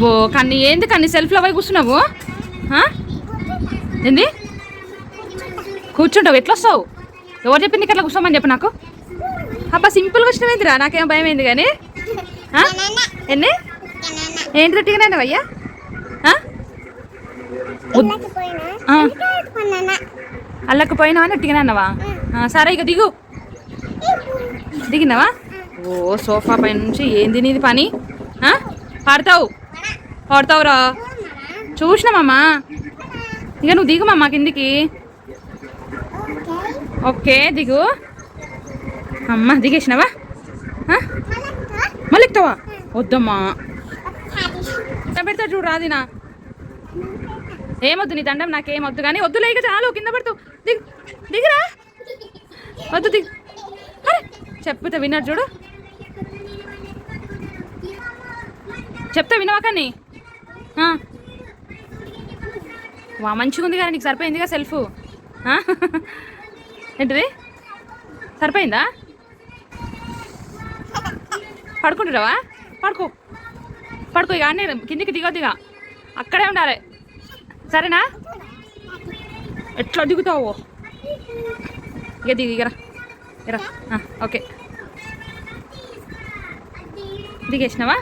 అబ్బో కన్ని ఏంది కన్ని? సెల్ఫ్లో పోయి కూర్చున్నావు? ఏంది? కూర్చుంటావు ఎట్లా వస్తావు ఎవరు చెప్పింది ఇట్లా కూర్చోమని చెప్పు నాకు? అబ్బా సింపుల్గా వచ్చినవేందిరా నాకేం భయం అయింది కానీ? ఎన్ని? ఏంటి రొట్టిగానే అయ్యా? అల్లకి పోయినావా నట్టిగానే అన్నవా సరే ఇక దిగు. దిగినావా? ఓ సోఫా పై నుంచి ఏంది నీది పని? పాడతావు. పడతావురా చూసినామమ్మా ఇక నువ్వు దిగుమమ్మా కిందికి. ఓకే దిగు. అమ్మ దిగేసినావా? ఆ? మళ్ళీ ఎక్కుతావా వద్దమ్మా పెడతా చూడు రాదినా ఏమొద్దు నీ దండం నాకేమొద్దు కానీ వద్దులే ఇక చాలు కింద పడుతూ. దిగు దిగురా. వద్దు దిగు. అరే చెప్తే విన్నాడు చూడు. చెప్తా వినవా కానీ? వా మంచిగా ఉంది కదా నీకు సరిపోయిందిగా సెల్ఫ్? ఏంటిది? సరిపోయిందా? పడుకుంటున్నావా? పడుకో. పడుకో ఇక అన్నీ కిందికి దిగొద్దిగా అక్కడే ఉండాలి. సరేనా? ఎట్లా దిగుతావు? ఇక దిగు ఇగరా ఇరా ఓకే. దిగేసినావా?